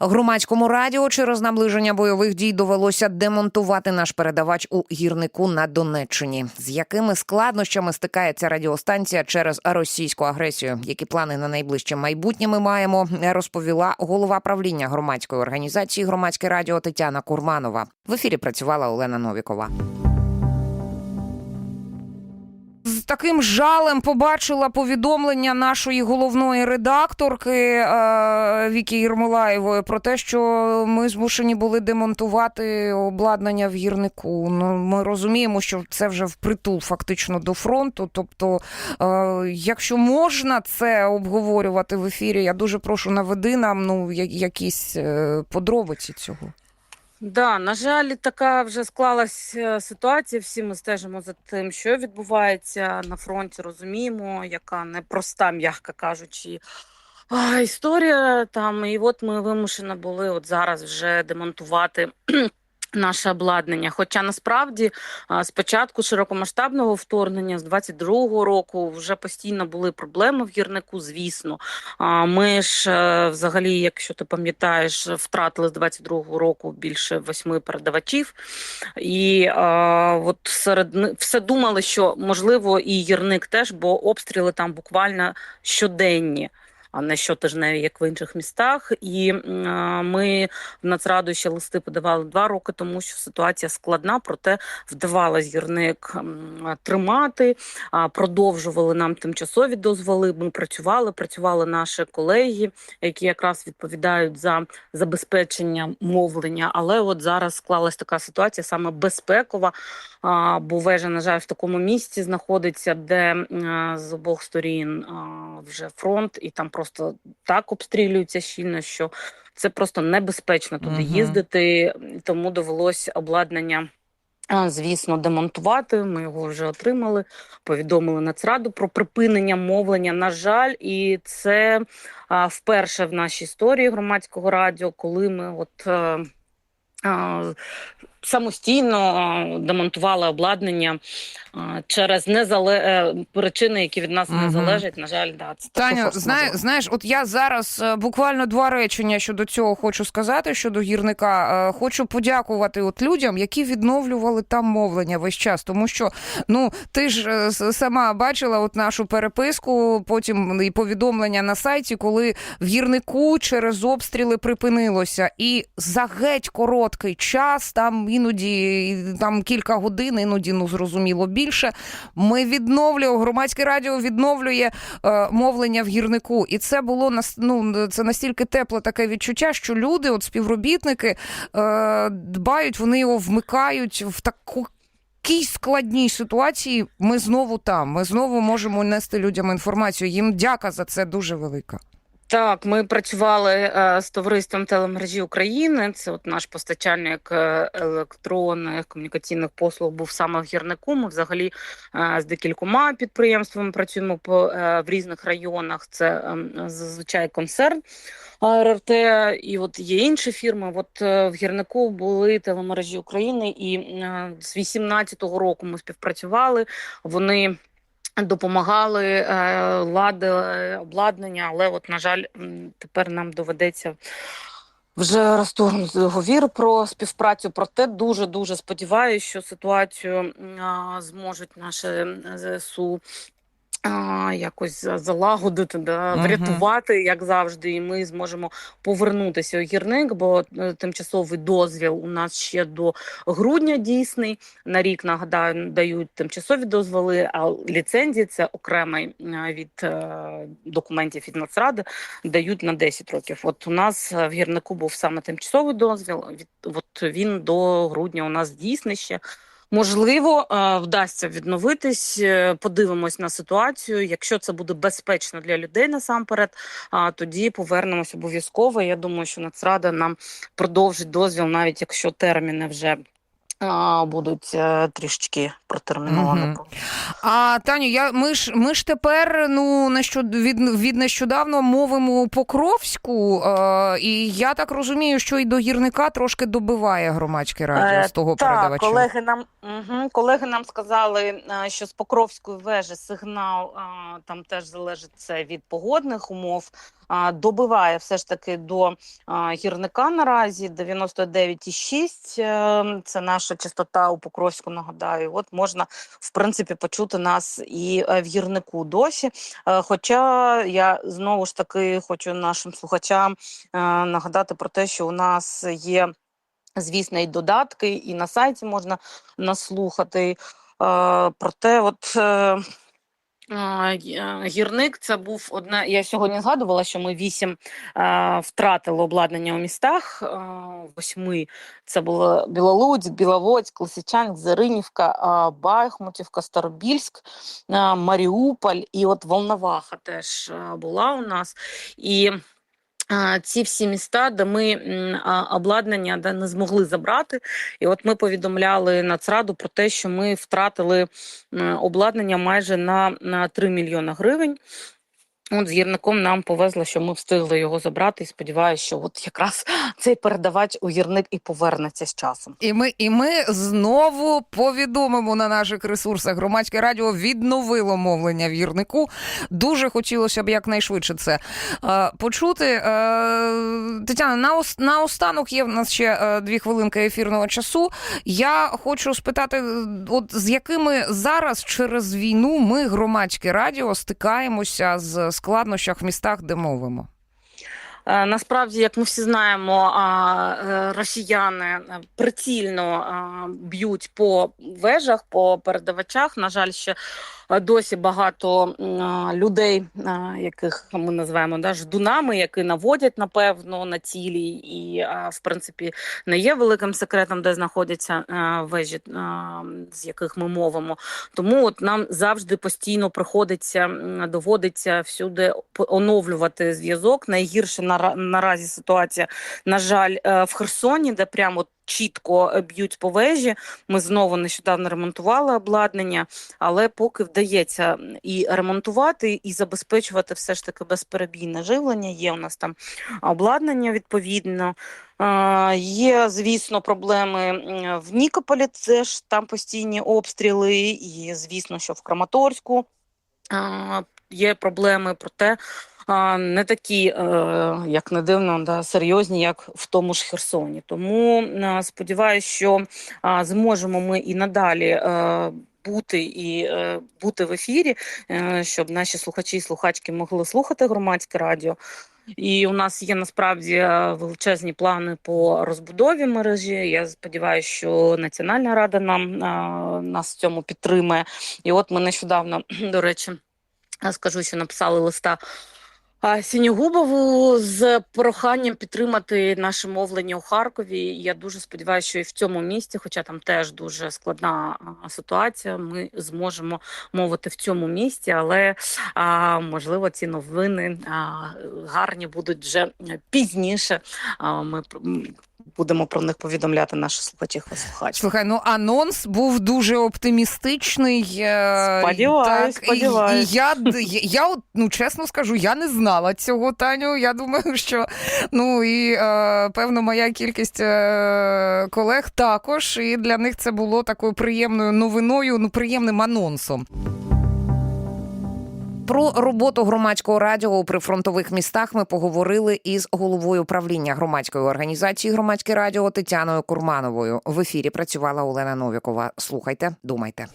Громадському радіо через наближення бойових дій довелося демонтувати наш передавач у гірнику на Донеччині. З якими складнощами стикається радіостанція через російську агресію? Які плани на найближче майбутнє ми маємо? Розповіла голова правління громадської організації Громадське радіо Тетяна Курманова. В ефірі працювала Олена Новікова. Таким жалем побачила повідомлення нашої головної редакторки е, Вікі Єрмолаєвої про те, що ми змушені були демонтувати обладнання в гірнику. Ну ми розуміємо, що це вже впритул фактично до фронту. Тобто, е, якщо можна це обговорювати в ефірі, я дуже прошу наведи нам ну якісь е, подробиці цього. Да, на жаль, така вже склалась е, ситуація. Всі ми стежимо за тим, що відбувається на фронті. Розуміємо, яка непроста, м'яко кажучи. Історія там, і от ми вимушені були от зараз вже демонтувати наше обладнання. Хоча насправді з початку широкомасштабного вторгнення з 22-го року вже постійно були проблеми в гірнику. Звісно, ми ж е, взагалі, якщо ти пам'ятаєш, втратили з 22-го року більше восьми передавачів, і от серед все думали, що можливо і гірник теж, бо обстріли там буквально щоденні. Не щотижневі, як в інших містах, і ми в Нацраду ще листи подавали два роки, тому що ситуація складна, проте вдавалось гірник тримати. Продовжували нам тимчасові дозволи. Ми працювали, працювали наші колеги, які якраз відповідають за забезпечення мовлення. Але от зараз склалась така ситуація, саме безпекова. А, Бо вежа, на жаль, в такому місці знаходиться, де з обох сторін вже фронт, і там просто так обстрілюються щільно, що це просто небезпечно туди Мгм. їздити. Тому довелось обладнання. Звісно, демонтувати. Ми його вже отримали. Повідомили Нацраду про припинення мовлення. На жаль, і це а, вперше в нашій історії громадського радіо, коли ми от. е, а, Самостійно а, демонтували обладнання через незале... е, причини, які від нас не залежать. На жаль, да, це Таня, знає, знаєш, от я зараз е, буквально два речення щодо цього хочу сказати щодо гірника. Е, Хочу подякувати от людям, які відновлювали там мовлення весь час. Тому що ну ти ж е, сама бачила от нашу переписку, потім і повідомлення на сайті, коли в гірнику через обстріли припинилося, і за геть короткий час, там іноді там кілька годин, іноді ну зрозуміло більше. Ми відновлюємо громадське радіо відновлює е, мовлення в гірнику. І це було ну, це настільки тепле таке відчуття, що люди, от співробітники, е, дбають, вони його вмикають в таку. Такій складній ситуації ми знову там. Ми знову можемо нести людям інформацію. Їм дяка за це дуже велика. Так, ми працювали е, з товариством телемережі України. Це от наш постачальник е, електронних комунікаційних послуг був саме в гірнику. Ми взагалі е, з декількома підприємствами працюємо по в різних районах. Це ем, зазвичай концерн. РРТ і от є інші фірми. От в гірнику були телемережі України, і з 18-го року ми співпрацювали. Вони допомагали, е, ладили обладнання, але от, на жаль, тепер нам доведеться. Вже розторгнути договір про співпрацю. Проте дуже дуже сподіваюся, що ситуацію зможуть наші ЗСУ а, якось залагодити, да, Мгм. врятувати, як завжди, і ми зможемо повернутися у гірник, бо е, тимчасовий дозвіл у нас ще до грудня дійсний. На рік нагадаю, дають тимчасові дозволи, а ліцензії це окремий е, від е, документів від Нацради, дають на 10 років. От у нас е, в гірнику був саме тимчасовий дозвіл. Від от він до грудня у нас дійсний ще. Можливо, е, вдасться відновитись. е, Подивимось на ситуацію. Якщо це буде безпечно для людей насамперед, а тоді повернемось обов'язково. Я думаю, що Нацрада нам продовжить дозвіл, навіть якщо терміни вже а, будуть е, трішечки протерміновані. А Таню, я ми ж ми ж тепер ну нещод, від, від нещодавно мовимо Покровську, е, і я так розумію, що і до гірника трошки добиває громадське радіо Е, з того Так, передавача. колеги нам угу, колеги нам сказали, що з Покровської вежі сигнал а, там теж залежить це від погодних умов. Добиває все ж таки до гірника наразі 99,6. е, Це наша частота у Покровську, нагадаю. От можна, в принципі, почути нас і е, в гірнику досі. Е, Хоча я знову ж таки хочу нашим слухачам нагадати про те, що у нас є, звісно, і додатки, і на сайті можна наслухати. Проте, от. Гірник це був одна. Я сьогодні згадувала, що ми вісім втратили обладнання у містах. Восьми це було Білолуцьк, Біловодськ, Лисичанськ, Заринівка, Байхмутівка, Старобільськ, Маріуполь і от Волноваха теж була у нас. І ці всі міста, де ми обладнання де не змогли забрати. І от ми повідомляли Нацраду про те, що ми втратили обладнання майже на, на 3 мільйони гривень. От з гірником нам повезло, що ми встигли його забрати, і сподіваюся, що от якраз цей передавач у гірник і повернеться з часом. І ми, і ми знову повідомимо на наших ресурсах. Громадське радіо відновило мовлення в гірнику. Дуже хотілося б якнайшвидше це е, почути. Е, Тетяна, наос- наостанок є в нас ще е, дві хвилинки ефірного часу. Я хочу спитати, е, от з якими зараз через війну ми, громадське радіо, стикаємося з складнощах в містах, де мовимо. Е, Насправді, як ми всі знаємо, е, росіяни е, прицільно б'ють по вежах, по передавачах. На жаль, ще досі багато людей, а, яких ми називаємо да, ждунами, які наводять напевно на цілі, і в принципі не є великим секретом, де знаходяться вежі, з яких ми мовимо. Тому от нам завжди постійно приходиться доводиться всюди оновлювати зв'язок. Найгірше нара- наразі ситуація, на жаль, е, в Херсоні, де прямо чітко е, б'ють по вежі. Ми знову нещодавно ремонтували обладнання, але поки вдається і ремонтувати, і забезпечувати все ж таки безперебійне живлення. Є у нас там обладнання відповідно. Є, звісно, проблеми в Нікополі. Це ж там постійні обстріли, і звісно, що в Краматорську є проблеми, проте а, не такі, е, як не дивно, да, серйозні, як в тому ж Херсоні. Тому сподіваюся, що зможемо ми і надалі. е, Бути і е, бути в ефірі, щоб наші слухачі і слухачки могли слухати громадське радіо. І у нас є насправді величезні плани по розбудові мережі. Я сподіваюся, що Національна рада нам нас в цьому підтримає. І от ми нещодавно, до речі, скажу, що написали листа Сінігубову з проханням підтримати наше мовлення у Харкові. Я дуже сподіваюся, що і в цьому місті, хоча там теж дуже складна ситуація, ми зможемо мовити в цьому місті, але можливо ці новини гарні будуть вже пізніше. А, ми будемо про них повідомляти наших слухачів і слухачів. Слухай, ну анонс був дуже оптимістичний. е, Сподіваюсь, так, сподіваюсь. І, я, я, я, ну чесно скажу, я не знала цього Таню. Я думаю, що ну і е, певно моя кількість е, колег також. І для них це було такою приємною новиною, ну приємним анонсом. Про роботу громадського радіо у прифронтових містах ми поговорили із головою правління громадської організації Громадське радіо Тетяною Курмановою. В ефірі працювала Олена Новікова. Слухайте, думайте.